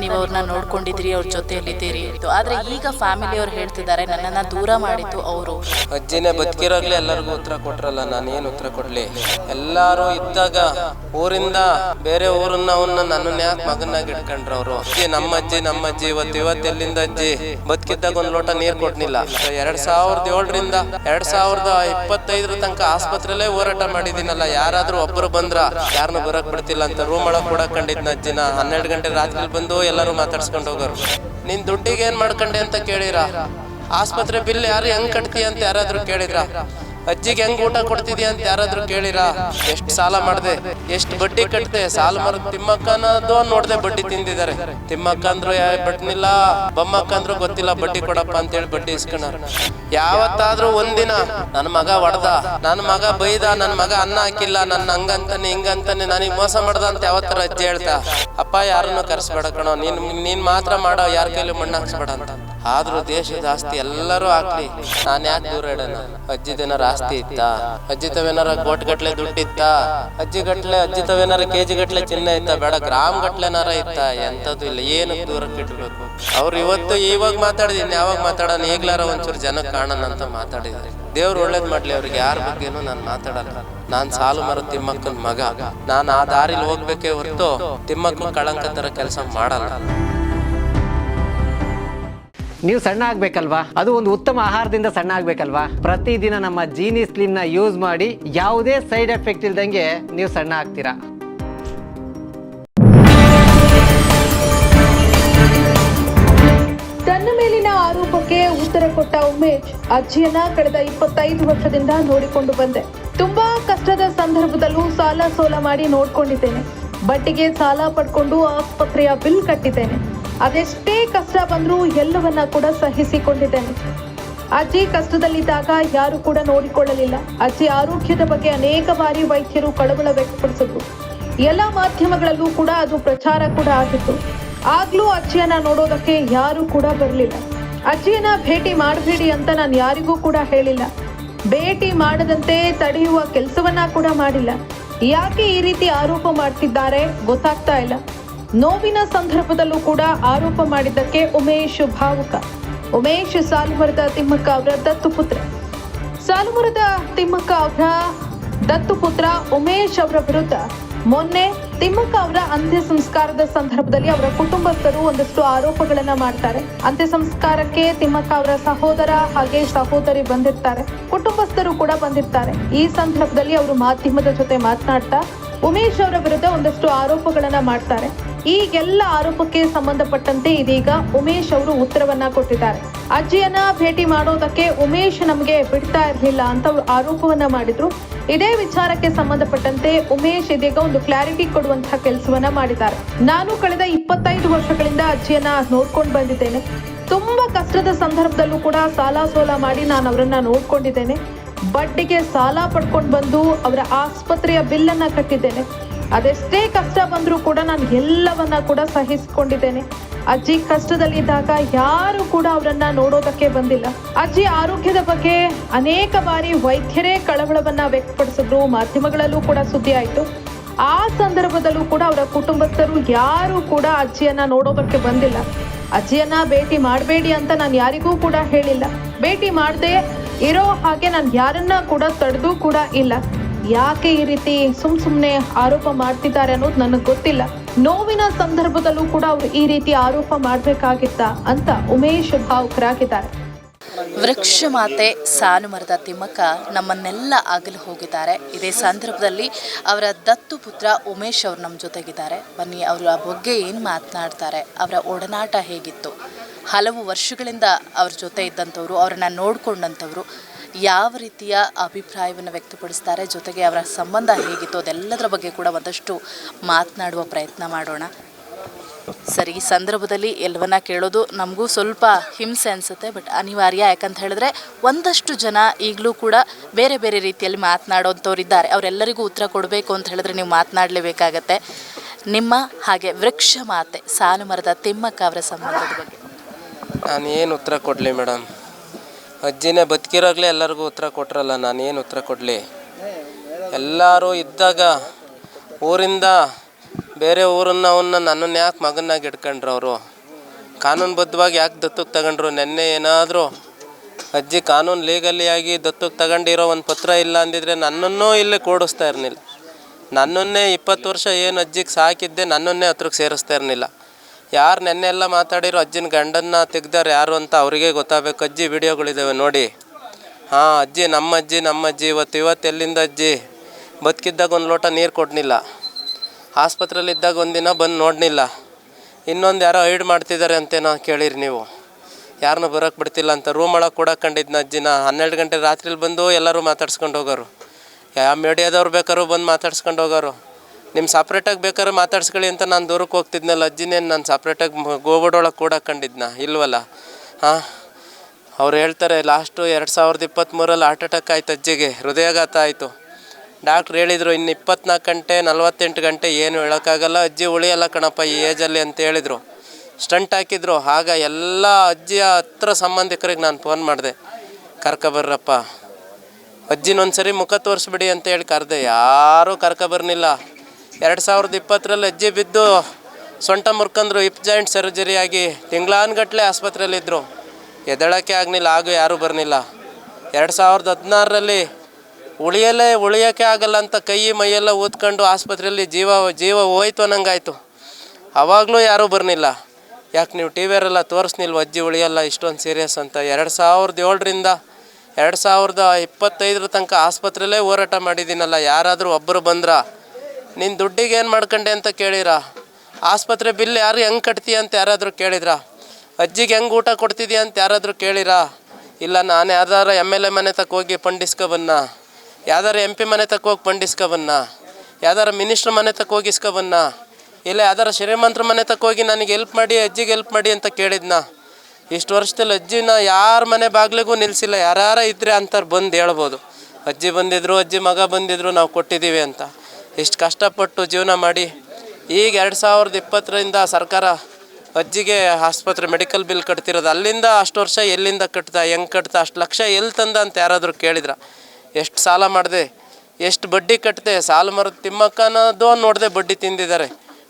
ನೀವು ಅವ್ರನ್ನ ನೋಡ್ಕೊಂಡಿದ್ರಿ ಅವ್ರ ಜೊತೆಯಲ್ಲಿದ್ದೀರಿ ಆದ್ರೆ ಈಗ ಫ್ಯಾಮಿಲಿ ಅವ್ರು ಹೇಳ್ತಿದ್ದಾರೆ, ನನ್ನನ್ನ ದೂರ ಮಾಡಿದ್ದು ಅವರು. ಅಜ್ಜಿನೇ ಬದುಕಿರೋಗ್ಲಿ ಎಲ್ಲರಿಗೂ ಉತ್ತರ ಕೊಟ್ರಲ್ಲ ನಾನು ಏನು ಉತ್ತರ ಕೊಡ್ಲಿ? ಎಲ್ಲಾರು ಇದ್ದಾಗ ಊರಿಂದ ಬೇರೆ ಊರನ್ನ ಅವನ್ನ ನನ್ನನ್ನ ಯಾಕೆ ಮಗನಾಗಿ ಇಟ್ಕೊಂಡ್ರ ಅವರು? ಅಜ್ಜಿ ನಮ್ಮ ಅಜ್ಜಿ ನಮ್ಮ ಅಜ್ಜಿ ಇವತ್ತು ಇವತ್ತು ಎಲ್ಲಿಂದ ಅಜ್ಜಿ? ಬದುಕಿದ್ದಾಗ ಒಂದ್ ಲೋಟ ನೀರ್ ಕೊಟ್ನಿಲ್ಲ ಎರಡ್ ಸಾವಿರದ ಏಳರಿಂದ ಎರಡ್ ಸಾವಿರದ ಇಪ್ಪತ್ತೈದರ ತನಕ ಆಸ್ಪತ್ರೆಲ್ಲೇ ಹೋರಾಟ ಮಾಡಿದೀನಲ್ಲ ಯಾರಾದ್ರೂ ಒಬ್ಬರು ಬಂದ್ರ ಯಾರನ್ನೂ ಬರಕ್ ಬಿಡ್ತಿಲ್ಲ ಅಂತ ರೂಮ್ ಒಳಗ್ ಕೂಡ ಕಂಡಿದ್ನ ಅಜ್ಜಿನ. ಹನ್ನೆರಡು ಗಂಟೆ ರಾತ್ರಿ ಬಂದು ಎಲ್ಲರೂ ಮಾತಾಡ್ಸ್ಕೊಂಡು ಹೋಗೋರು. ನಿನ್ ದುಡ್ಡಿಗೆ ಏನ್ ಮಾಡ್ಕೊಂಡೆ ಅಂತ ಕೇಳಿರ? ಆಸ್ಪತ್ರೆ ಬಿಲ್ ಯಾರು ಹೆಂಗ್ ಕಟ್ತೀಯ ಅಂತ ಯಾರಾದ್ರೂ ಕೇಳಿದ್ರ? ಅಜ್ಜಿಗೆ ಹೆಂಗ್ ಊಟ ಕೊಡ್ತಿದ್ಯಾ ಅಂತ ಯಾರಾದ್ರೂ ಕೇಳಿರ? ಎಷ್ಟ್ ಸಾಲ ಮಾಡ್ದೆ, ಎಷ್ಟ್ ಬಡ್ಡಿ ಕಟ್ತೆ ಸಾಲ ಮರ ತಿಮ್ಮಕ್ಕನದು ನೋಡ್ದೆ ಬಡ್ಡಿ ತಿಂದಿದ್ದಾರೆ. ತಿಮ್ಮಕ್ಕ ಅಂದ್ರು ಬಡ್ನಿಲ್ಲ, ಬೊಮ್ಮಕ್ಕ ಅಂದ್ರು ಗೊತ್ತಿಲ್ಲ, ಬಡ್ಡಿ ಕೊಡಪ್ಪ ಅಂತ ಹೇಳಿ ಬಡ್ಡಿ ಇಸ್ಕೊಂಡಾರ ಯಾವತ್ತಾದ್ರೂ ಒಂದಿನ, ನನ್ ಮಗ ಹೊಡ್ದ ನನ್ ಮಗ ಬೈದ, ನನ್ ಮಗ ಅನ್ನ ಹಾಕಿಲ್ಲ ನನ್ನ ಹಂಗಂತಾನೆ, ಹಿಂಗಂತಾನೆ, ನನಗ್ ಮೋಸ ಮಾಡ್ದ ಅಂತ ಯಾವತ್ತರ ಅಜ್ಜಿ ಹೇಳ್ತಾ? ಅಪ್ಪ ಯಾರನ್ನು ಕರೆಸ್ಬೇಡ ಕಣೋ. ನೀನ್ ನೀನ್ ಮಾತ್ರ ಮಾಡೋ, ಯಾರ ಕೈಲಿ ಮಣ್ಣು ಹಾಕ್ಸ್ಬೇಡ ಅಂತ. ಆದ್ರೂ ದೇಶದ ಆಸ್ತಿ ಎಲ್ಲರೂ ಹಾಕ್ಲಿ ನಾನು ಯಾಕೆ ದೂರ ಇಡೋಣ? ಅಜ್ಜಿ ದಿನ ಆಸ್ತಿ ಇತ್ತ? ಅಜ್ಜಿ ತವೇನಾರ ಕೋಟ್ ಗಟ್ಲೆ ದುಡ್ಡಿತ್ತ? ಅಜ್ಜಿ ಗಟ್ಲೆ ಅಜ್ಜಿ ತವೇನಾರ ಕೆಜಿ ಗಟ್ಲೆ ಚಿನ್ನ ಇತ್ತ? ಬೇಡ ಗ್ರಾಮ್ ಗಟ್ಲೆನಾರ ಇತ್ತ? ಎಂತದ್ದು ಇಲ್ಲ. ಏನು ದೂರಕ್ಕೆ ಇಟ್ಬೇಕು ಅವ್ರು ಇವತ್ತು ಇವಾಗ ಮಾತಾಡಿದೀನಿ, ಯಾವಾಗ ಮಾತಾಡೋಣ? ಈಗ್ಲಾರ ಒಂಚೂರು ಜನ ಕಾಣೋಣ ಅಂತ ಮಾತಾಡಿದ್ರು ದೇವ್ರು ಒಳ್ಳೇದು ಮಾಡ್ಲಿ ಅವ್ರಿಗೆ ಯಾರ ಬಗ್ಗೆನೂ ನಾನು ಮಾತಾಡಲ್ಲ. ನಾನು ಸಾಲು ಮರ ತಿಮ್ಮಕ್ಕನ ಮಗ. ನಾನು ಆ ದಾರಿಲಿ ಹೋಗ್ಬೇಕೇ ಹೊರತು ತಿಮ್ಮಕ್ಕ ಕಳಂಕ ತರ ಕೆಲಸ ಮಾಡಲ್ಲ. ನೀವು ಸಣ್ಣ ಆಗ್ಬೇಕಲ್ವಾ? ಅದು ಒಂದು ಉತ್ತಮ ಆಹಾರದಿಂದ ಸಣ್ಣ ಆಗ್ಬೇಕಲ್ವಾ? ಪ್ರತಿದಿನ ನಮ್ಮ ಜೀನಿ ಸ್ಲಿಮ್ನ ಯೂಸ್ ಮಾಡಿ ಯಾವುದೇ ಸೈಡ್ ಎಫೆಕ್ಟ್ ಇಲ್ದಂಗೆ ನೀವು ಸಣ್ಣ ಆಗ್ತೀರಾ? ತನ್ನ ಮೇಲಿನ ಆರೋಪಕ್ಕೆ ಉತ್ತರ ಕೊಟ್ಟ ಉಮೇಶ್ ಅಜ್ಜಿಯನ್ನ ಕಳೆದ ಇಪ್ಪತ್ತೈದು ವರ್ಷದಿಂದ ನೋಡಿಕೊಂಡು ಬಂದೆ. ತುಂಬಾ ಕಷ್ಟದ ಸಂದರ್ಭದಲ್ಲೂ ಸಾಲ ಸೋಲ ಮಾಡಿ ನೋಡ್ಕೊಂಡಿದ್ದೇನೆ. ಬಡ್ಡಿಗೆ ಸಾಲ ಪಡ್ಕೊಂಡು ಆಸ್ಪತ್ರೆಯ ಬಿಲ್ ಕಟ್ಟಿದ್ದೇನೆ. ಅದೆಷ್ಟೇ ಕಷ್ಟ ಬಂದರೂ ಎಲ್ಲವನ್ನ ಕೂಡ ಸಹಿಸಿಕೊಂಡಿದ್ದೇನೆ. ಅಜ್ಜಿ ಕಷ್ಟದಲ್ಲಿದ್ದಾಗ ಯಾರು ಕೂಡ ನೋಡಿಕೊಳ್ಳಲಿಲ್ಲ. ಅಜ್ಜಿ ಆರೋಗ್ಯದ ಬಗ್ಗೆ ಅನೇಕ ಬಾರಿ ವೈದ್ಯರು ಕಳವಳ ವ್ಯಕ್ತಪಡಿಸಿದ್ರು. ಎಲ್ಲ ಮಾಧ್ಯಮಗಳಲ್ಲೂ ಕೂಡ ಅದು ಪ್ರಚಾರ ಕೂಡ ಆಗಿತ್ತು. ಆಗ್ಲೂ ಅಜ್ಜಿಯನ್ನ ನೋಡೋದಕ್ಕೆ ಯಾರು ಕೂಡ ಬರಲಿಲ್ಲ. ಅಜ್ಜಿಯನ್ನ ಭೇಟಿ ಮಾಡಬೇಡಿ ಅಂತ ನಾನು ಯಾರಿಗೂ ಕೂಡ ಹೇಳಿಲ್ಲ. ಭೇಟಿ ಮಾಡದಂತೆ ತಡೆಯುವ ಕೆಲಸವನ್ನ ಕೂಡ ಮಾಡಿಲ್ಲ. ಯಾಕೆ ಈ ರೀತಿ ಆರೋಪ ಮಾಡ್ತಿದ್ದಾರೆ ಗೊತ್ತಾಗ್ತಾ ಇಲ್ಲ. ನೋವಿನ ಸಂದರ್ಭದಲ್ಲೂ ಕೂಡ ಆರೋಪ ಮಾಡಿದ್ದಕ್ಕೆ ಉಮೇಶ್ ಭಾವುಕ. ಉಮೇಶ್ ಸಾಲುಮರದ ತಿಮ್ಮಕ್ಕ ಅವರ ದತ್ತು ಪುತ್ರ ಸಾಲುಮರದ ತಿಮ್ಮಕ್ಕ ಅವರ ದತ್ತು ಪುತ್ರ ಉಮೇಶ್ ಅವರ ವಿರುದ್ಧ ಮೊನ್ನೆ ತಿಮ್ಮಕ್ಕ ಅವರ ಅಂತ್ಯ ಸಂಸ್ಕಾರದ ಸಂದರ್ಭದಲ್ಲಿ ಅವರ ಕುಟುಂಬಸ್ಥರು ಒಂದಷ್ಟು ಆರೋಪಗಳನ್ನ ಮಾಡ್ತಾರೆ. ಅಂತ್ಯ ಸಂಸ್ಕಾರಕ್ಕೆ ತಿಮ್ಮಕ್ಕ ಅವರ ಸಹೋದರ ಹಾಗೆ ಸಹೋದರಿ ಬಂದಿರ್ತಾರೆ. ಕುಟುಂಬಸ್ಥರು ಕೂಡ ಬಂದಿರ್ತಾರೆ. ಈ ಸಂದರ್ಭದಲ್ಲಿ ಅವರು ಮಾಧ್ಯಮದ ಜೊತೆ ಮಾತನಾಡ್ತಾ ಉಮೇಶ್ ಅವರ ವಿರುದ್ಧ ಒಂದಷ್ಟು ಆರೋಪಗಳನ್ನ ಮಾಡ್ತಾರೆ. ಈ ಎಲ್ಲ ಆರೋಪಕ್ಕೆ ಸಂಬಂಧಪಟ್ಟಂತೆ ಇದೀಗ ಉಮೇಶ್ ಅವರು ಉತ್ತರವನ್ನ ಕೊಟ್ಟಿದ್ದಾರೆ. ಅಜ್ಜಿಯನ್ನ ಭೇಟಿ ಮಾಡೋದಕ್ಕೆ ಉಮೇಶ್ ನಮಗೆ ಬಿಡ್ತಾ ಇರಲಿಲ್ಲ ಅಂತ ಆರೋಪವನ್ನ ಮಾಡಿದ್ರು. ಇದೇ ವಿಚಾರಕ್ಕೆ ಸಂಬಂಧಪಟ್ಟಂತೆ ಉಮೇಶ್ ಇದೀಗ ಒಂದು ಕ್ಲಾರಿಟಿ ಕೊಡುವಂತಹ ಕೆಲಸವನ್ನ ಮಾಡಿದ್ದಾರೆ. ನಾನು ಕಳೆದ ಇಪ್ಪತ್ತೈದು ವರ್ಷಗಳಿಂದ ಅಜ್ಜಿಯನ್ನ ನೋಡ್ಕೊಂಡು ಬಂದಿದ್ದೇನೆ. ತುಂಬಾ ಕಷ್ಟದ ಸಂದರ್ಭದಲ್ಲೂ ಕೂಡ ಸಾಲ ಸೋಲ ಮಾಡಿ ನಾನು ಅವರನ್ನ ನೋಡ್ಕೊಂಡಿದ್ದೇನೆ. ಬಡ್ಡಿಗೆ ಸಾಲ ಪಡ್ಕೊಂಡು ಬಂದು ಅವರ ಆಸ್ಪತ್ರೆಯ ಬಿಲ್ಲನ್ನ ಕಟ್ಟಿದ್ದೇನೆ. ಅದೆಷ್ಟೇ ಕಷ್ಟ ಬಂದರೂ ಕೂಡ ನಾನು ಎಲ್ಲವನ್ನ ಕೂಡ ಸಹಿಸಿಕೊಂಡಿದ್ದೇನೆ. ಅಜ್ಜಿ ಕಷ್ಟದಲ್ಲಿದ್ದಾಗ ಯಾರು ಕೂಡ ಅವರನ್ನ ನೋಡೋದಕ್ಕೆ ಬಂದಿಲ್ಲ. ಅಜ್ಜಿ ಆರೋಗ್ಯದ ಬಗ್ಗೆ ಅನೇಕ ಬಾರಿ ವೈದ್ಯರೇ ಕಳವಳವನ್ನ ವ್ಯಕ್ತಪಡಿಸಿದ್ರು, ಮಾಧ್ಯಮಗಳಲ್ಲೂ ಕೂಡ ಸುದ್ದಿ ಆಯಿತು. ಆ ಸಂದರ್ಭದಲ್ಲೂ ಕೂಡ ಅವರ ಕುಟುಂಬಸ್ಥರು ಯಾರು ಕೂಡ ಅಜ್ಜಿಯನ್ನ ನೋಡೋದಕ್ಕೆ ಬಂದಿಲ್ಲ. ಅಜ್ಜಿಯನ್ನ ಭೇಟಿ ಮಾಡಬೇಡಿ ಅಂತ ನಾನು ಯಾರಿಗೂ ಕೂಡ ಹೇಳಿಲ್ಲ. ಭೇಟಿ ಮಾಡದೆ ಇರೋ ಹಾಗೆ ನಾನು ಯಾರನ್ನ ಕೂಡ ತಡೆದು ಕೂಡ ಇಲ್ಲ. ಯಾಕೆ ಈ ರೀತಿ ಸುಮ್ ಸುಮ್ನೆ ಆರೋಪ ಮಾಡ್ತಿದ್ದಾರೆ ಅನ್ನೋದು ನನಗೆ ಗೊತ್ತಿಲ್ಲ. ನೋವಿನ ಸಂದರ್ಭದಲ್ಲೂ ಕೂಡ ಅವರು ಈ ರೀತಿ ಆರೋಪ ಮಾಡ್ಬೇಕಾಗಿತ್ತ ಅಂತ ಉಮೇಶ್ ಭಾವುಕರಾಗಿದ್ದಾರೆ ವೃಕ್ಷ ಮಾತೆ ಸಾಲು ಮರದ ತಿಮ್ಮಕ್ಕ ನಮ್ಮನ್ನೆಲ್ಲ ಆಗಲು ಹೋಗಿದ್ದಾರೆ. ಇದೇ ಸಂದರ್ಭದಲ್ಲಿ ಅವರ ದತ್ತು ಪುತ್ರ ಉಮೇಶ್ ಅವರು ನಮ್ಮ ಜೊತೆಗಿದ್ದಾರೆ. ಬನ್ನಿ, ಅವರು ಆ ಬಗ್ಗೆ ಏನು ಮಾತನಾಡ್ತಾರೆ, ಅವರ ಒಡನಾಟ ಹೇಗಿತ್ತು? ಹಲವು ವರ್ಷಗಳಿಂದ ಅವ್ರ ಜೊತೆ ಇದ್ದಂಥವ್ರು, ಅವರನ್ನ ನೋಡ್ಕೊಂಡಂಥವ್ರು. ಯಾವ ರೀತಿಯ ಅಭಿಪ್ರಾಯವನ್ನು ವ್ಯಕ್ತಪಡಿಸ್ತಾರೆ, ಜೊತೆಗೆ ಅವರ ಸಂಬಂಧ ಹೇಗಿತ್ತು, ಅದೆಲ್ಲದರ ಬಗ್ಗೆ ಕೂಡ ಒಂದಷ್ಟು ಮಾತನಾಡುವ ಪ್ರಯತ್ನ ಮಾಡೋಣ. ಸರಿ, ಈ ಸಂದರ್ಭದಲ್ಲಿ ಎಲ್ಲವನ್ನ ಕೇಳೋದು ನಮಗೂ ಸ್ವಲ್ಪ ಹಿಂಸೆ ಅನಿಸುತ್ತೆ, ಬಟ್ ಅನಿವಾರ್ಯ. ಯಾಕಂತ ಹೇಳಿದ್ರೆ, ಒಂದಷ್ಟು ಜನ ಈಗಲೂ ಕೂಡ ಬೇರೆ ಬೇರೆ ರೀತಿಯಲ್ಲಿ ಮಾತನಾಡೋಂಥವ್ರು ಇದ್ದಾರೆ ಅವರೆಲ್ಲರಿಗೂ ಉತ್ತರ ಕೊಡಬೇಕು ಅಂತ ಹೇಳಿದ್ರೆ ನೀವು ಮಾತನಾಡಲೇಬೇಕಾಗತ್ತೆ. ನಿಮ್ಮ ಹಾಗೆ ವೃಕ್ಷ ಮಾತೆ ಸಾಲು ಮರದ ತಿಮ್ಮಕ್ಕ ಅವರ ಸಂಬಂಧದ ಬಗ್ಗೆ. ನಾನು ಏನು ಉತ್ತರ ಕೊಡಲಿ ಮೇಡಮ್? ಅಜ್ಜಿನೇ ಬದುಕಿರೋಗ್ಲೇ ಎಲ್ಲರಿಗೂ ಉತ್ತರ ಕೊಟ್ರಲ್ಲ ನಾನು ಏನು ಉತ್ತರ ಕೊಡಲಿ? ಎಲ್ಲರೂ ಇದ್ದಾಗ ಊರಿಂದ ಬೇರೆ ಊರನ್ನ ಅವನ್ನ ನನ್ನನ್ನು ಯಾಕೆ ಮಗನಾಗಿ ಇಟ್ಕೊಂಡ್ರು ಅವರು? ಕಾನೂನುಬದ್ಧವಾಗಿ ಯಾಕೆ ದತ್ತಕ್ಕೆ ತಗೊಂಡ್ರು? ನೆನ್ನೆ ಏನಾದರೂ ಅಜ್ಜಿ ಕಾನೂನು ಆಗಿ ದತ್ತಕ್ಕೆ ತಗೊಂಡಿರೋ ಒಂದು ಪತ್ರ ಇಲ್ಲ ಅಂದಿದ್ರೆ ನನ್ನನ್ನು ಇಲ್ಲಿ ಕೂಡಿಸ್ತಾ ಇರಲಿಲ್ಲ ನನ್ನನ್ನೇ ಇಪ್ಪತ್ತು ವರ್ಷ ಏನು ಅಜ್ಜಿಗೆ ಸಾಕಿದ್ದೆ ನನ್ನನ್ನೇ ಹತ್ರಕ್ಕೆ ಸೇರಿಸ್ತಾ ಇರಲಿಲ್ಲ ಯಾರು ನೆನ್ನೆ ಎಲ್ಲ ಮಾತಾಡಿರೋ ಅಜ್ಜಿನ ಗಂಡನ್ನ ತೆಗ್ದಾರೆ ಯಾರು ಅಂತ ಅವರಿಗೆ ಗೊತ್ತಾಗಬೇಕು. ಅಜ್ಜಿ ವಿಡಿಯೋಗಳಿದ್ದಾವೆ ನೋಡಿ. ಹಾಂ, ಅಜ್ಜಿ, ನಮ್ಮ ಅಜ್ಜಿ ನಮ್ಮ ಅಜ್ಜಿ, ಇವತ್ತು ಇವತ್ತು ಎಲ್ಲಿಂದ ಅಜ್ಜಿ? ಬದುಕಿದ್ದಾಗ ಒಂದು ಲೋಟ ನೀರು ಕೊಡಲಿಲ್ಲ ಆಸ್ಪತ್ರೆಯಲ್ಲಿದ್ದಾಗ ಒಂದಿನ ಬಂದು ನೋಡಲಿಲ್ಲ ಇನ್ನೊಂದು ಯಾರೋ ಐಡ್ ಮಾಡ್ತಿದ್ದಾರೆ ಅಂತೇನೋ ಕೇಳಿರಿ ನೀವು. ಯಾರನ್ನೂ ಬರೋಕ್ಕೆ ಬಿಡ್ತಿಲ್ಲ ಅಂತ ರೂಮ್ ಒಳಗೆ ಕೂಡ ಕಂಡಿದ್ನ ಅಜ್ಜಿನ. ಹನ್ನೆರಡು ಗಂಟೆ ರಾತ್ರಿಲಿ ಬಂದು ಎಲ್ಲರೂ ಮಾತಾಡ್ಸ್ಕೊಂಡು ಹೋಗೋರು. ಯಾವ ಮೀಡಿಯಾದವ್ರು ಬೇಕಾದ್ರೂ ಬಂದು ಮಾತಾಡ್ಸ್ಕೊಂಡು ಹೋಗೋರು. ನಿಮ್ಮ ಸಪ್ರೇಟಾಗಿ ಬೇಕಾದ್ರೆ ಮಾತಾಡ್ಸ್ಕೊಳ್ಳಿ ಅಂತ ನಾನು ದೂರಕ್ಕೆ ಹೋಗ್ತಿದ್ನಲ್ಲ ಅಜ್ಜಿನೇನು ನಾನು ಸಪ್ರೇಟಾಗಿ ಗೋಬಡೊಳಗೆ ಕೂಡ ಕಂಡಿದ್ನ, ಇಲ್ವಲ್ಲ? ಹಾಂ? ಅವ್ರು ಹೇಳ್ತಾರೆ ಲಾಸ್ಟು ಎರಡು ಸಾವಿರದ ಇಪ್ಪತ್ತ್ಮೂರಲ್ಲಿ ಹಾರ್ಟ್ ಅಟ್ಯಾಕ್ ಆಯ್ತು ಅಜ್ಜಿಗೆ, ಹೃದಯಾಘಾತ ಆಯಿತು. ಡಾಕ್ಟ್ರ್ ಹೇಳಿದರು, ಇನ್ನು ಇಪ್ಪತ್ನಾಲ್ಕು ಗಂಟೆ, ನಲ್ವತ್ತೆಂಟು ಗಂಟೆ ಏನು ಹೇಳೋಕ್ಕಾಗಲ್ಲ, ಅಜ್ಜಿ ಉಳಿಯಲ್ಲ ಕಣಪ್ಪ, ಈ ಏಜಲ್ಲಿ ಅಂತ ಹೇಳಿದರು. ಸ್ಟಂಟ್ ಹಾಕಿದ್ರು, ಆಗ ಎಲ್ಲ ಅಜ್ಜಿಯ ಹತ್ರ ಸಂಬಂಧಿಕರಿಗೆ ನಾನು ಫೋನ್ ಮಾಡಿದೆ. ಕರ್ಕೊಬರ್ರಪ್ಪ ಅಜ್ಜಿನೊಂದ್ಸರಿ ಮುಖ ತೋರಿಸ್ಬಿಡಿ ಅಂತ ಹೇಳಿ ಕರೆದೆ, ಯಾರೂ ಕರ್ಕೊಬರ್ನಿಲ್ಲ ಎರಡು ಸಾವಿರದ ಇಪ್ಪತ್ತರಲ್ಲಿ ಅಜ್ಜಿ ಬಿದ್ದು ಸೊಂಟ ಮುರ್ಕಂದ್ರು ಹಿಪ್ ಜಾಯಿಂಟ್ ಸರ್ಜರಿ ಆಗಿ ತಿಂಗಳಾನ್ಗಟ್ಲೆ ಆಸ್ಪತ್ರೆಯಲ್ಲಿದ್ದರು ಎದಳಕ್ಕೆ ಆಗಲಿಲ್ಲ ಆಗೂ ಯಾರೂ ಬರಲಿಲ್ಲ ಎರಡು ಸಾವಿರದ ಹದಿನಾರರಲ್ಲಿ ಉಳಿಯಲೇ ಉಳಿಯೋಕ್ಕೆ ಆಗಲ್ಲ ಅಂತ ಕೈ ಮೈಯೆಲ್ಲ ಊದ್ಕೊಂಡು ಆಸ್ಪತ್ರೆಯಲ್ಲಿ ಜೀವ ಜೀವ ಹೋಯ್ತು ಅನ್ನಂಗಾಯ್ತು. ಆವಾಗಲೂ ಯಾರೂ ಬರಲಿಲ್ಲ ಯಾಕೆ ನೀವು ಟಿ ವಿಯರೆಲ್ಲ ತೋರಿಸ್ನಿಲ್ವ, ಅಜ್ಜಿ ಉಳಿಯಲ್ಲ, ಇಷ್ಟೊಂದು ಸೀರಿಯಸ್ ಅಂತ. ಎರಡು ಸಾವಿರದ ಏಳರಿಂದ ಎರಡು ಸಾವಿರದ ಇಪ್ಪತ್ತೈದರ ತನಕ ಆಸ್ಪತ್ರೆಯಲ್ಲೇ ಹೋರಾಟ ಮಾಡಿದ್ದೀನಲ್ಲ, ಯಾರಾದರೂ ಒಬ್ಬರು ಬಂದ್ರ? ನಿನ್ನ ದುಡ್ಡಿಗೆ ಏನು ಮಾಡ್ಕೊಂಡೆ ಅಂತ ಕೇಳಿರ ಆಸ್ಪತ್ರೆ ಬಿಲ್ ಯಾರು ಹೆಂಗೆ ಕಟ್ತೀಯ ಅಂತ ಯಾರಾದರೂ ಕೇಳಿದ್ರ? ಅಜ್ಜಿಗೆ ಹೆಂಗೆ ಊಟ ಕೊಡ್ತಿದ್ಯಾ ಅಂತ ಯಾರಾದರೂ ಕೇಳಿರ ಇಲ್ಲ, ನಾನು ಯಾವ್ದಾರ ಎಂ ಎಲ್ ಎ ಮನೆ ತಕ್ಕ ಹೋಗಿ ಪಂಡಿಸ್ಕೊಬನ್ನ ಯಾವ್ದಾರ ಎಂ ಪಿ ಮನೆ ತಕ್ಕ ಹೋಗಿ ಪಂಡಿಸ್ಕೊಬನ್ನ ಯಾವ್ದಾರ ಮಿನಿಸ್ಟ್ರ್ ಮನೆ ತಕ್ಕ ಹೋಗಿ ಇಲ್ಲ ಯಾವ್ದಾರ ಶ್ರೀಮಂತರ ಮನೆ ತಕ್ಕ ಹೋಗಿ ನನಗೆ ಹೆಲ್ಪ್ ಮಾಡಿ, ಅಜ್ಜಿಗೆ ಹೆಲ್ಪ್ ಮಾಡಿ ಅಂತ ಕೇಳಿದ್ನ. ಇಷ್ಟು ವರ್ಷದಲ್ಲಿ ಅಜ್ಜಿನ ಯಾರ ಮನೆ ಬಾಗ್ಲಿಗೂ ನಿಲ್ಲಿಸಿಲ್ಲ ಯಾರು ಇದ್ರೆ ಅಂತಾರೆ ಬಂದು ಹೇಳ್ಬೋದು. ಅಜ್ಜಿ ಬಂದಿದ್ರು, ಅಜ್ಜಿ ಮಗ ಬಂದಿದ್ರು, ನಾವು ಕೊಟ್ಟಿದ್ದೀವಿ ಅಂತ. ಇಷ್ಟು ಕಷ್ಟಪಟ್ಟು ಜೀವನ ಮಾಡಿ ಈಗ ಎರಡು ಸಾವಿರದ ಇಪ್ಪತ್ತರಿಂದ ಸರ್ಕಾರ ಅಜ್ಜಿಗೆ ಆಸ್ಪತ್ರೆ ಮೆಡಿಕಲ್ ಬಿಲ್ ಕಟ್ತಿರೋದು. ಅಲ್ಲಿಂದ ಅಷ್ಟು ವರ್ಷ ಎಲ್ಲಿಂದ ಕಟ್ತಾ, ಹೆಂಗೆ ಕಟ್ತಾ, ಅಷ್ಟು ಲಕ್ಷ ಎಲ್ಲಿ ತಂದ ಅಂತ ಯಾರಾದರೂ ಕೇಳಿದ್ರ? ಎಷ್ಟು ಸಾಲ ಮಾಡಿದೆ, ಎಷ್ಟು ಬಡ್ಡಿ ಕಟ್ಟಿದೆ ಸಾಲ ಮರದ ತಿಮ್ಮಕ್ಕನದು ನೋಡದೆ ಬಡ್ಡಿ ತಿಂದಿದ್ದಾರೆ.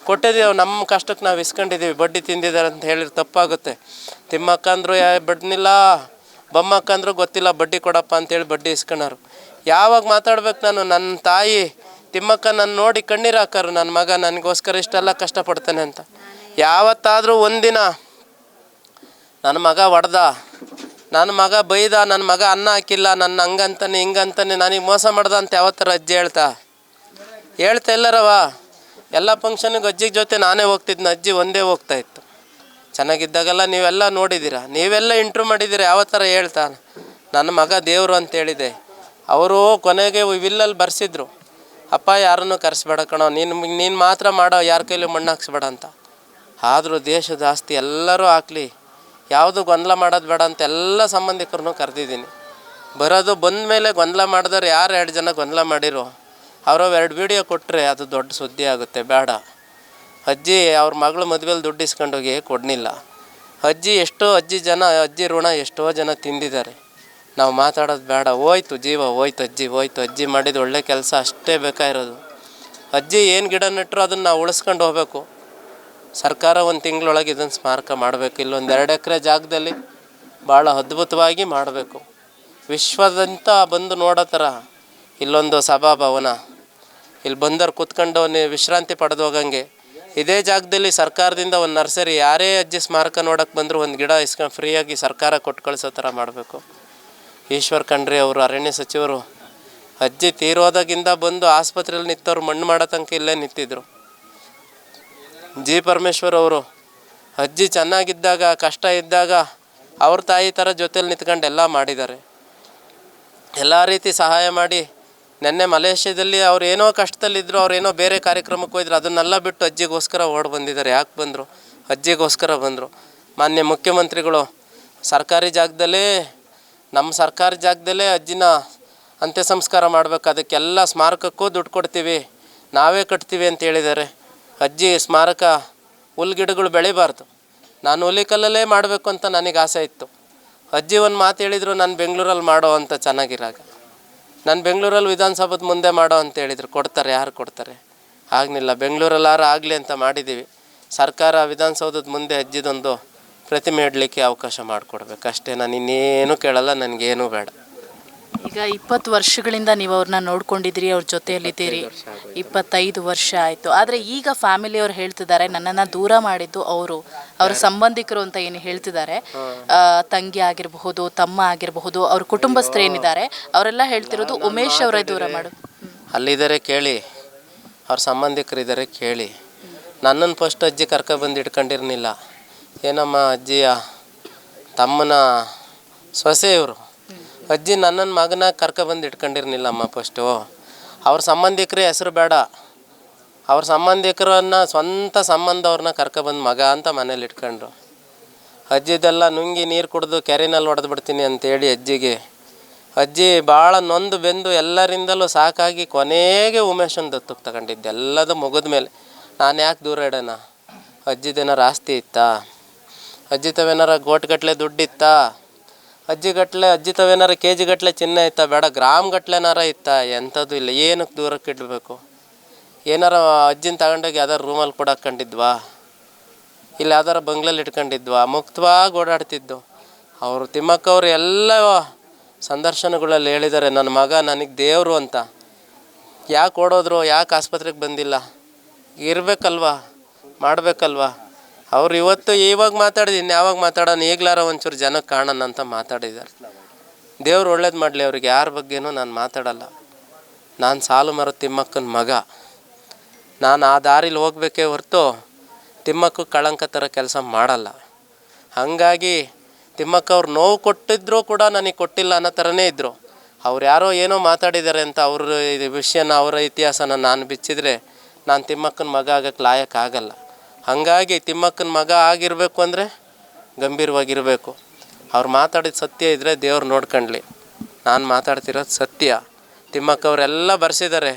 ಕೊಟ್ಟಿದ್ದೀವಿ ನಮ್ಮ ಕಷ್ಟಕ್ಕೆ ನಾವು ಇಸ್ಕೊಂಡಿದ್ದೀವಿ, ಬಡ್ಡಿ ತಿಂದಿದ್ದಾರೆ ಅಂತ ಹೇಳಿದ್ರೆ ತಪ್ಪಾಗುತ್ತೆ. ತಿಮ್ಮಕ್ಕ ಅಂದರು ಯಾ, ಬಡ್ನಿಲ್ಲ ಬೊಮ್ಮಕ್ಕ ಅಂದರೂ ಗೊತ್ತಿಲ್ಲ, ಬಡ್ಡಿ ಕೊಡಪ್ಪ ಅಂತೇಳಿ ಬಡ್ಡಿ ಇಸ್ಕೊಳ್ಳೋರು ಯಾವಾಗ ಮಾತಾಡ್ಬೇಕು ನಾನು ನನ್ನ ತಾಯಿ ತಿಮ್ಮಕ್ಕ ನನ್ನ ನೋಡಿ ಕಣ್ಣೀರು ಹಾಕರು ನನ್ನ ಮಗ ನನಗೋಸ್ಕರ ಇಷ್ಟೆಲ್ಲ ಕಷ್ಟಪಡ್ತಾನೆ ಅಂತ. ಯಾವತ್ತಾದರೂ ಒಂದಿನ ನನ್ನ ಮಗ ಒಡ್ದ, ನನ್ನ ಮಗ ಬೈದ, ನನ್ನ ಮಗ ಅನ್ನ ಹಾಕಿಲ್ಲ, ನನ್ನ ಹಂಗಂತಾನೆ, ಹಿಂಗಂತಾನೆ, ನನಗೆ ಮೋಸ ಮಾಡ್ದ ಅಂತ ಯಾವತ್ತರ ಅಜ್ಜಿ ಹೇಳ್ತಾ? ಹೇಳ್ತಾ ಇಲ್ಲರವ ಎಲ್ಲ ಫಂಕ್ಷನ್ಗೆ ಅಜ್ಜಿಗೆ ಜೊತೆ ನಾನೇ ಹೋಗ್ತಿದ್ನ, ಅಜ್ಜಿ ಒಂದೇ ಹೋಗ್ತಾ ಇತ್ತು. ಚೆನ್ನಾಗಿದ್ದಾಗೆಲ್ಲ ನೀವೆಲ್ಲ ನೋಡಿದ್ದೀರಾ ನೀವೆಲ್ಲ ಇಂಟ್ರೂ ಮಾಡಿದ್ದೀರಾ ಯಾವ ಥರ ಹೇಳ್ತಾ ನನ್ನ ಮಗ ದೇವರು ಅಂತೇಳಿದೆ ಅವರು ಕೊನೆಗೆ ವಿಲ್ಲಲ್ಲಿ ಬರ್ಸಿದ್ರು. ಅಪ್ಪ ಯಾರನ್ನು ಕರೆಸ್ಬೇಡ ಕಣೋ, ನೀನು ನೀನು ಮಾತ್ರ ಮಾಡೋ ಯಾರ ಕೈಲಿ ಮಣ್ಣು ಹಾಕ್ಸ್ಬೇಡ ಅಂತ. ಆದರೂ ದೇಶದ ಆಸ್ತಿ ಎಲ್ಲರೂ ಹಾಕ್ಲಿ ಯಾವುದು ಗೊಂದಲ ಮಾಡೋದು ಬೇಡ ಅಂತ ಎಲ್ಲ ಸಂಬಂಧಿಕರನ್ನು ಕರೆದಿದ್ದೀನಿ. ಬರೋದು ಬಂದ ಮೇಲೆ ಗೊಂದಲ ಮಾಡಿದವ್ರು ಯಾರು ಎರಡು ಜನ ಗೊಂದಲ ಮಾಡಿರೋ? ಅವರು ಎರಡು ವೀಡಿಯೋ ಕೊಟ್ಟರೆ ಅದು ದೊಡ್ಡ ಸುದ್ದಿ ಆಗುತ್ತೆ, ಬೇಡ. ಅಜ್ಜಿ ಅವ್ರ ಮಗಳು ಮದುವೆಲಿ ದುಡ್ಡು ಇಸ್ಕೊಂಡೋಗಿ ಕೊಡಲಿಲ್ಲ ಅಜ್ಜಿ ಎಷ್ಟೋ ಅಜ್ಜಿ ಜನ, ಅಜ್ಜಿ ಋಣ ಎಷ್ಟೋ ಜನ ತಿಂದಿದ್ದಾರೆ. ನಾವು ಮಾತಾಡೋದು ಬೇಡ. ಹೋಯ್ತು ಜೀವ, ಹೋಯ್ತು ಅಜ್ಜಿ ಹೋಯ್ತು ಅಜ್ಜಿ ಮಾಡಿದ ಒಳ್ಳೆ ಕೆಲಸ ಅಷ್ಟೇ ಬೇಕಾಗಿರೋದು ಅಜ್ಜಿ ಏನು ಗಿಡ ನೆಟ್ಟರು ಅದನ್ನು ನಾವು ಉಳಿಸ್ಕೊಂಡು ಹೋಗಬೇಕು. ಸರ್ಕಾರ ಒಂದು ತಿಂಗಳೊಳಗೆ ಇದನ್ನು ಸ್ಮಾರಕ ಮಾಡಬೇಕು. ಇಲ್ಲೊಂದು ಎರಡು ಎಕರೆ ಜಾಗದಲ್ಲಿ ಭಾಳ ಅದ್ಭುತವಾಗಿ ಮಾಡಬೇಕು. ವಿಶ್ವದಂತ ಬಂದು ನೋಡೋ ಥರ ಇಲ್ಲೊಂದು ಸಭಾಭವನ ಇಲ್ಲಿ ಬಂದವ್ರು ಕೂತ್ಕೊಂಡು ವಿಶ್ರಾಂತಿ ಪಡೆದು ಹೋಗಂಗೆ. ಇದೇ ಜಾಗದಲ್ಲಿ ಸರ್ಕಾರದಿಂದ ಒಂದು ನರ್ಸರಿ, ಯಾರೇ ಅಜ್ಜಿ ಸ್ಮಾರಕ ನೋಡೋಕ್ಕೆ ಬಂದರೂ ಒಂದು ಗಿಡ ಇಸ್ಕೊಂಡು ಫ್ರೀಯಾಗಿ ಸರ್ಕಾರ ಕೊಟ್ಟು ಕಳಿಸೋ ಥರ ಮಾಡಬೇಕು. ಈಶ್ವರ್ ಖಂಡ್ರಿ ಅವರು, ಅರಣ್ಯ ಸಚಿವರು, ಅಜ್ಜಿ ತೀರೋದಾಗಿಂದ ಬಂದು ಆಸ್ಪತ್ರೆಯಲ್ಲಿ ನಿಂತವ್ರು ಮಣ್ಣು ಮಾಡೋ ತನಕ ಇಲ್ಲೇ ನಿಂತಿದ್ರು. ಜಿ ಪರಮೇಶ್ವರ್ ಅವರು, ಅಜ್ಜಿ ಚೆನ್ನಾಗಿದ್ದಾಗ, ಕಷ್ಟ ಇದ್ದಾಗ ಅವ್ರ ತಾಯಿ ಥರ ಜೊತೇಲಿ ನಿಂತ್ಕೊಂಡು ಎಲ್ಲ ಮಾಡಿದ್ದಾರೆ. ಎಲ್ಲ ರೀತಿ ಸಹಾಯ ಮಾಡಿ ನೆನ್ನೆ ಮಲೇಷ್ಯಾದಲ್ಲಿ ಅವ್ರು ಏನೋ ಕಷ್ಟದಲ್ಲಿದ್ದರು ಅವ್ರು ಏನೋ ಬೇರೆ ಕಾರ್ಯಕ್ರಮಕ್ಕೆ ಹೋಯಿದ್ರು ಅದನ್ನೆಲ್ಲ ಬಿಟ್ಟು ಅಜ್ಜಿಗೋಸ್ಕರ ಓಡಿ ಬಂದಿದ್ದಾರೆ. ಯಾಕೆ ಬಂದರು? ಅಜ್ಜಿಗೋಸ್ಕರ ಬಂದರು. ಮಾನ್ಯ ಮುಖ್ಯಮಂತ್ರಿಗಳು, ಸರ್ಕಾರಿ ಜಾಗದಲ್ಲೇ ನಮ್ಮ ಸರ್ಕಾರಿ ಜಾಗದಲ್ಲೇ ಅಜ್ಜಿನ ಅಂತ್ಯ ಸಂಸ್ಕಾರ ಮಾಡಬೇಕು. ಅದಕ್ಕೆಲ್ಲ ಸ್ಮಾರಕಕ್ಕೂ ದುಡ್ಡು ಕೊಡ್ತೀವಿ. ನಾವೇ ಕಟ್ತೀವಿ ಅಂತ ಹೇಳಿದ್ದಾರೆ. ಅಜ್ಜಿ, ಸ್ಮಾರಕ ಹುಲ್ ಗಿಡಗಳು ಬೆಳಿಬಾರ್ದು. ನಾನು ಹುಲಿಕಲ್ಲಲ್ಲೇ ಮಾಡಬೇಕು ಅಂತ ನನಗೆ ಆಸೆ ಇತ್ತು. ಅಜ್ಜಿ ಒಂದು ಮಾತು ಹೇಳಿದರು, ನಾನು ಬೆಂಗಳೂರಲ್ಲಿ ಮಾಡೋ ಅಂತ ಚೆನ್ನಾಗಿರಾಗ. ನಾನು ಬೆಂಗಳೂರಲ್ಲಿ ವಿಧಾನಸಭದ ಮುಂದೆ ಮಾಡೋ ಅಂತ ಹೇಳಿದರು. ಕೊಡ್ತಾರೆ, ಯಾರು ಕೊಡ್ತಾರೆ? ಆಗಲಿಲ್ಲ. ಬೆಂಗಳೂರಲ್ಲಾರು ಆಗಲಿ ಅಂತ ಮಾಡಿದ್ದೀವಿ ಸರ್ಕಾರ ವಿಧಾನಸೌಧದ ಮುಂದೆ ಅಜ್ಜಿದೊಂದು ಪ್ರತಿಮೆ ಇಡಲಿಕ್ಕೆ ಅವಕಾಶ ಮಾಡಿಕೊಡ್ಬೇಕು. ಅಷ್ಟೇ ನಾನು ಇನ್ನೇನು ಕೇಳಲ್ಲ ನನಗೇನು ಬೇಡ. ಈಗ ಇಪ್ಪತ್ತು ವರ್ಷಗಳಿಂದ ನೀವು ಅವ್ರನ್ನ ನೋಡ್ಕೊಂಡಿದ್ದೀರಿ ಅವ್ರ ಜೊತೆಯಲ್ಲಿದ್ದೀರಿ. ಇಪ್ಪತ್ತೈದು ವರ್ಷ ಆಯಿತು. ಆದರೆ ಈಗ ಫ್ಯಾಮಿಲಿಯವ್ರು ಹೇಳ್ತಿದ್ದಾರೆ ನನ್ನನ್ನು ದೂರ ಮಾಡಿದ್ದು ಅವರು. ಅವ್ರ ಸಂಬಂಧಿಕರು ಅಂತ ಏನು ಹೇಳ್ತಿದ್ದಾರೆ. ತಂಗಿ ಆಗಿರಬಹುದು ತಮ್ಮ ಆಗಿರಬಹುದು ಅವ್ರ ಕುಟುಂಬಸ್ಥರು ಏನಿದ್ದಾರೆ ಅವರೆಲ್ಲ ಹೇಳ್ತಿರೋದು ಉಮೇಶ್ ಅವರೇ ದೂರ ಮಾಡು. ಅಲ್ಲಿದ್ದಾರೆ ಕೇಳಿ. ಅವ್ರ ಸಂಬಂಧಿಕರಿದ್ದಾರೆ ಕೇಳಿ. ನನ್ನನ್ನು ಫಸ್ಟ್ ಅಜ್ಜಿ ಕರ್ಕೊಬಂದು ಇಟ್ಕೊಂಡಿರ್ಲಿಲ್ಲ. ಏನಮ್ಮ ಅಜ್ಜಿಯ ತಮ್ಮನ ಸೊಸೆ ಇವರು. ಅಜ್ಜಿ ನನ್ನನ್ನು ಮಗನ ಕರ್ಕೊಬಂದು ಇಟ್ಕೊಂಡಿರ್ಲಿಲ್ಲಮ್ಮ ಫಸ್ಟು ಅವ್ರ ಸಂಬಂಧಿಕರ ಹೆಸರು ಬೇಡ. ಅವ್ರ ಸಂಬಂಧಿಕರನ್ನ ಸ್ವಂತ ಸಂಬಂಧವ್ರನ್ನ ಕರ್ಕೊಬಂದು ಮಗ ಅಂತ ಮನೇಲಿ ಇಟ್ಕೊಂಡ್ರು. ಅಜ್ಜಿದೆಲ್ಲ ನುಂಗಿ ನೀರು ಕುಡಿದು ಕೆರೆನಲ್ಲಿ ಹೊಡೆದು ಬಿಡ್ತೀನಿ ಅಂತೇಳಿ ಅಜ್ಜಿಗೆ. ಅಜ್ಜಿ ಭಾಳ ನೊಂದು ಬೆಂದು ಎಲ್ಲರಿಂದಲೂ ಸಾಕಾಗಿ ಕೊನೆಗೆ ಉಮೇಶನ ದತ್ತಕ್ಕೆ ತಗೊಂಡಿದ್ದೆ. ಎಲ್ಲದು ಮುಗಿದ ಮೇಲೆ ನಾನು ಯಾಕೆ ದೂರ ಇಡೋಣ? ಅಜ್ಜಿದೇನಾರು ಆಸ್ತಿ ಇತ್ತಾ? ಅಜ್ಜಿ ತವೇನಾರ ಗೋಟ್ಗಟ್ಲೆ ದುಡ್ಡಿತ್ತಾ? ಅಜ್ಜಿ ಗಟ್ಲೆ ಅಜ್ಜಿ ಕೆ ಜಿ ಗಟ್ಲೆ ಚಿನ್ನ ಇತ್ತಾ? ಬೇಡ ಗ್ರಾಮ್ ಗಟ್ಲೆನಾರ ಇತ್ತಾ? ಎಂಥದ್ದು ಇಲ್ಲ. ಏನಕ್ಕೆ ದೂರಕ್ಕೆ ಇಡಬೇಕು? ಏನಾರ ಅಜ್ಜಿನ ತಗೊಂಡೋಗಿ ಯಾವ್ದಾರು ರೂಮಲ್ಲಿ ಕೂಡ ಹಾಕ್ಕೊಂಡಿದ್ವಾ ಇಲ್ಲ ಯಾವ್ದಾರ ಬಂಗ್ಲಲ್ಲಿ ಇಟ್ಕೊಂಡಿದ್ವಾ? ಮುಕ್ತವಾಗಿ ಓಡಾಡ್ತಿದ್ದು. ಅವರು ತಿಮ್ಮಕ್ಕವ್ರು ಎಲ್ಲ ಸಂದರ್ಶನಗಳಲ್ಲಿ ಹೇಳಿದ್ದಾರೆ, ನನ್ನ ಮಗ ನನಗೆ ದೇವರು ಅಂತ. ಯಾಕೆ ಓಡೋದ್ರು? ಯಾಕೆ ಆಸ್ಪತ್ರೆಗೆ ಬಂದಿಲ್ಲ? ಇರಬೇಕಲ್ವಾ? ಮಾಡಬೇಕಲ್ವಾ? ಅವ್ರು ಇವತ್ತು ಇವಾಗ ಮಾತಾಡಿದೀನಿ, ಯಾವಾಗ ಮಾತಾಡೋಣ? ಈಗಲಾರ ಒಂಚೂರು ಜನಕ್ಕೆ ಕಾಣೋಣ ಅಂತ ಮಾತಾಡಿದ್ದಾರೆ. ದೇವ್ರು ಒಳ್ಳೇದು ಮಾಡಲಿ ಅವ್ರಿಗೆ, ಯಾರ ಬಗ್ಗೆನೂ ನಾನು ಮಾತಾಡಲ್ಲ. ನಾನು ಸಾಲು ಮರ ತಿಮ್ಮಕ್ಕನ ಮಗ. ನಾನು ಆ ದಾರಿಲಿ ಹೋಗ್ಬೇಕೇ ಹೊರತು ತಿಮ್ಮಕ್ಕ ಕಳಂಕ ಥರ ಕೆಲಸ ಮಾಡಲ್ಲ. ಹಾಗಾಗಿ ತಿಮ್ಮಕ್ಕ ಅವ್ರು ನೋವು ಕೊಟ್ಟಿದ್ರೂ ಕೂಡ ನನಗೆ ಕೊಟ್ಟಿಲ್ಲ ಅನ್ನೋ ಥರನೇ ಇದ್ದರು ಅವ್ರು ಯಾರೋ ಏನೋ ಮಾತಾಡಿದ್ದಾರೆ ಅಂತ ಅವ್ರ ವಿಷಯನ, ಅವರ ಇತಿಹಾಸನ ನಾನು ಬಿಚ್ಚಿದ್ರೆ ನಾನು ತಿಮ್ಮಕ್ಕನ ಮಗ ಆಗಕ್ಕೆ ಲಾಯಕ್ ಆಗಲ್ಲ ಹಾಗಾಗಿ ತಿಮ್ಮಕ್ಕನ ಮಗ ಆಗಿರಬೇಕು ಅಂದರೆ ಗಂಭೀರವಾಗಿರಬೇಕು. ಅವ್ರು ಮಾತಾಡಿದ ಸತ್ಯ ಇದ್ದರೆ ದೇವ್ರು ನೋಡ್ಕೊಂಡ್ಲಿ ನಾನು ಮಾತಾಡ್ತಿರೋದು ಸತ್ಯ. ತಿಮ್ಮಕ್ಕ ಅವರೆಲ್ಲ ಬರ್ಸಿದ್ದಾರೆ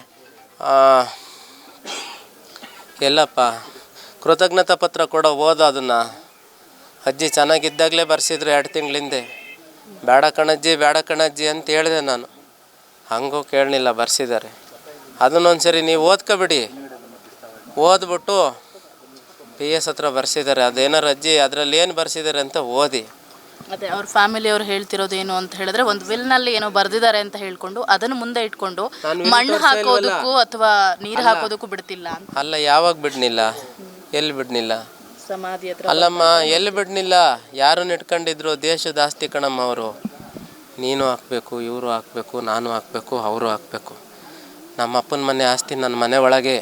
ಎಲ್ಲಪ್ಪ, ಕೃತಜ್ಞತಾ ಪತ್ರ ಕೊಡೋ ಓದೋ ಅದನ್ನು. ಅಜ್ಜಿ ಚೆನ್ನಾಗಿದ್ದಾಗಲೇ ಬರ್ಸಿದ್ರು ಎರಡು ತಿಂಗಳಿಂದೆ. ಬೇಡ ಕಣಜ್ಜಿ ಬೇಡ ಕಣಜ್ಜಿ ಅಂತ ಹೇಳಿದೆ ನಾನು. ಹಂಗೂ ಕೇಳಲಿಲ್ಲ ಬರ್ಸಿದ್ದಾರೆ ಅದನ್ನೊಂದು ಸರಿ ನೀವು ಓದ್ಕೊಬಿಡಿ. ಓದ್ಬಿಟ್ಟು ಪಿ ಎಸ್ ಹತ್ರ ಬರ್ಸಿದ್ದಾರೆ. ಅದೇನಾರು ಅಜ್ಜಿ ಅದರಲ್ಲಿ ಏನು ಬರ್ಸಿದ್ದಾರೆ ಅಂತ ಓದಿ. ಅದೇ ಅವ್ರ ಹೇಳ್ತಿರೋದು ಏನು ಅಂತ ಹೇಳಿದ್ರೆ ಒಂದು ವಿಲ್ನಲ್ಲಿ ಏನೋ ಬರ್ದಿದ್ದಾರೆ ಅಂತ ಹೇಳ್ಕೊಂಡು ಅದನ್ನ ಮುಂದೆ ಇಟ್ಕೊಂಡು ಮಣ್ಣು ಹಾಕೋದಕ್ಕೂ ಅಥವಾ ನೀರು ಹಾಕೋದಕ್ಕೂ ಬಿಡ್ತಿಲ್ಲ ಅಂತ. ಅಲ್ಲ ಯಾವಾಗ ಬಿಡ್ನಿಲ್ಲ? ಎಲ್ಲಿ ಬಿಡ್ನಿಲ್ಲ? ಸಮಾಧಿ ಹತ್ರ ಅಲ್ಲಮ್ಮ ಎಲ್ಲಿ ಬಿಡ್ನಿಲ್ಲ? ಯಾರನ್ನ ಇಟ್ಕೊಂಡಿದ್ರು? ದೇಶದ ಆಸ್ತಿ ಕಣಮ್ಮ ಅವರು. ನೀನು ಹಾಕ್ಬೇಕು ಇವರು ಹಾಕ್ಬೇಕು ನಾನು ಹಾಕ್ಬೇಕು ಅವರು ಹಾಕ್ಬೇಕು. ನಮ್ಮ ಅಪ್ಪನ ಮನೆ ಆಸ್ತಿ ನನ್ನ ಮನೆ ಒಳಗೆ.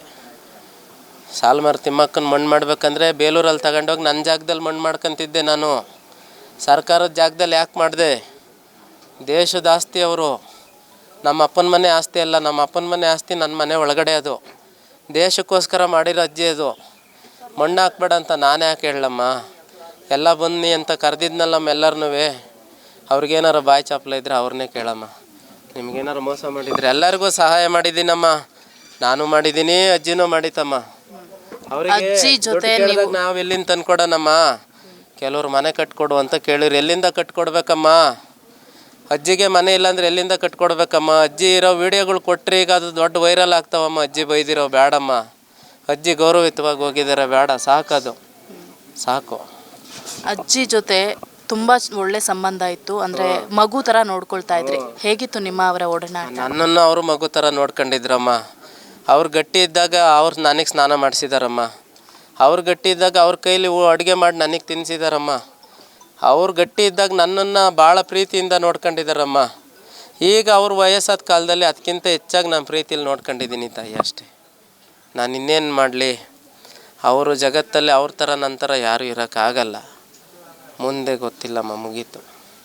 ಸಾಲ್ಮರ್ ತಿಮ್ಮಕ್ಕನ ಮಣ್ಣು ಮಾಡ್ಬೇಕಂದ್ರೆ ಬೇಲೂರಲ್ಲಿ ತಗೊಂಡೋಗಿ ನನ್ನ ಜಾಗದಲ್ಲಿ ಮಣ್ಣು ಮಾಡ್ಕೊಂತಿದ್ದೆ ನಾನು. ಸರ್ಕಾರದ ಜಾಗದಲ್ಲಿ ಯಾಕೆ ಮಾಡಿದೆ? ದೇಶದ ಆಸ್ತಿ ಅವರು. ನಮ್ಮ ಅಪ್ಪನ ಮನೆ ಆಸ್ತಿ ಅಲ್ಲ ನಮ್ಮ ಅಪ್ಪನ ಮನೆ ಆಸ್ತಿ ನನ್ನ ಮನೆ ಒಳಗಡೆ ಅದು. ದೇಶಕ್ಕೋಸ್ಕರ ಮಾಡಿರೋ ಅಜ್ಜಿ ಅದು. ಮಣ್ಣು ಹಾಕ್ಬೇಡ ಅಂತ ನಾನು ಯಾಕೆ ಹೇಳಮ್ಮ ಎಲ್ಲ ಬನ್ನಿ ಅಂತ ಕರೆದಿದ್ನಲ್ಲ ನಮ್ಮೆಲ್ಲರನ್ನೂ ಅವ್ರಿಗೇನಾರು ಬಾಯಿ ಚಾಪಲ ಇದ್ರೆ ಅವ್ರನ್ನೇ ಕೇಳಮ್ಮ. ನಿಮ್ಗೇನಾರು ಮೋಸ ಮಾಡಿದ್ರೆ ಎಲ್ಲರಿಗೂ ಸಹಾಯ ಮಾಡಿದ್ದೀನಮ್ಮ. ನಾನು ಮಾಡಿದ್ದೀನಿ, ಅಜ್ಜಿನೂ ಮಾಡಿತಮ್ಮ ಅಜ್ಜಿ ಜೊತೆ ನಾವು ಎಲ್ಲಿಂದ ತಂದ್ಕೊಡೋಣಮ್ಮ? ಕೆಲವ್ರು ಮನೆ ಕಟ್ಕೊಡು ಅಂತ ಕೇಳಿದ್ರು ಎಲ್ಲಿಂದ ಕಟ್ಕೊಡ್ಬೇಕಮ್ಮ? ಅಜ್ಜಿಗೆ ಮನೆ ಇಲ್ಲಾಂದ್ರೆ ಎಲ್ಲಿಂದ ಕಟ್ಕೊಡ್ಬೇಕಮ್ಮ? ಅಜ್ಜಿ ಇರೋ ವಿಡಿಯೋಗಳು ಕೊಟ್ರಿ ಈಗ ಅದು ದೊಡ್ಡ ವೈರಲ್ ಆಗ್ತಾವಮ್ಮ ಅಜ್ಜಿ ಬೈದಿರೋ ಬೇಡಮ್ಮ ಅಜ್ಜಿ ಗೌರವಿತವಾಗಿ ಹೋಗಿದ್ದಾರೆ ಬೇಡ ಸಾಕದು. ಸಾಕು. ಅಜ್ಜಿ ಜೊತೆ ತುಂಬಾ ಒಳ್ಳೆ ಸಂಬಂಧ ಇತ್ತು. ಅಂದ್ರೆ ಮಗು ತರ ನೋಡ್ಕೊಳ್ತಾ ಇದ್ರಿ. ಹೇಗಿತ್ತು ನಿಮ್ಮ ಅವರ ಒಡನಾಟ? ನನ್ನನ್ನು ಅವರು ಮಗು ಥರ ನೋಡ್ಕೊಂಡಿದ್ರಮ್ಮ. ಅವ್ರು ಗಟ್ಟಿ ಇದ್ದಾಗ ಅವ್ರು ನನಗೆ ಸ್ನಾನ ಮಾಡಿಸಿದಾರಮ್ಮ. ಅವ್ರು ಗಟ್ಟಿ ಇದ್ದಾಗ ಅವ್ರ ಕೈಲಿ ಅಡುಗೆ ಮಾಡಿ ನನಗೆ ತಿನ್ನಿಸಿದಾರಮ್ಮ ಅವ್ರು ಗಟ್ಟಿ ಇದ್ದಾಗ ನನ್ನನ್ನು ಭಾಳ ಪ್ರೀತಿಯಿಂದ ನೋಡ್ಕೊಂಡಿದ್ದಾರಮ್ಮ ಈಗ ಅವ್ರ ವಯಸ್ಸಾದ ಕಾಲದಲ್ಲಿ ಅದಕ್ಕಿಂತ ಹೆಚ್ಚಾಗಿ ನಾನು ಪ್ರೀತಿಲಿ ನೋಡ್ಕೊಂಡಿದ್ದೀನಿ ತಾಯಿ ಅಷ್ಟೇ. ನಾನು ಇನ್ನೇನು ಮಾಡಲಿ? ಅವರು ಜಗತ್ತಲ್ಲಿ ಅವ್ರ ಥರ ನಂತರ ಯಾರೂ ಇರೋಕ್ಕಾಗಲ್ಲ ಮುಂದೆ ಗೊತ್ತಿಲ್ಲಮ್ಮ, ಮುಗೀತು.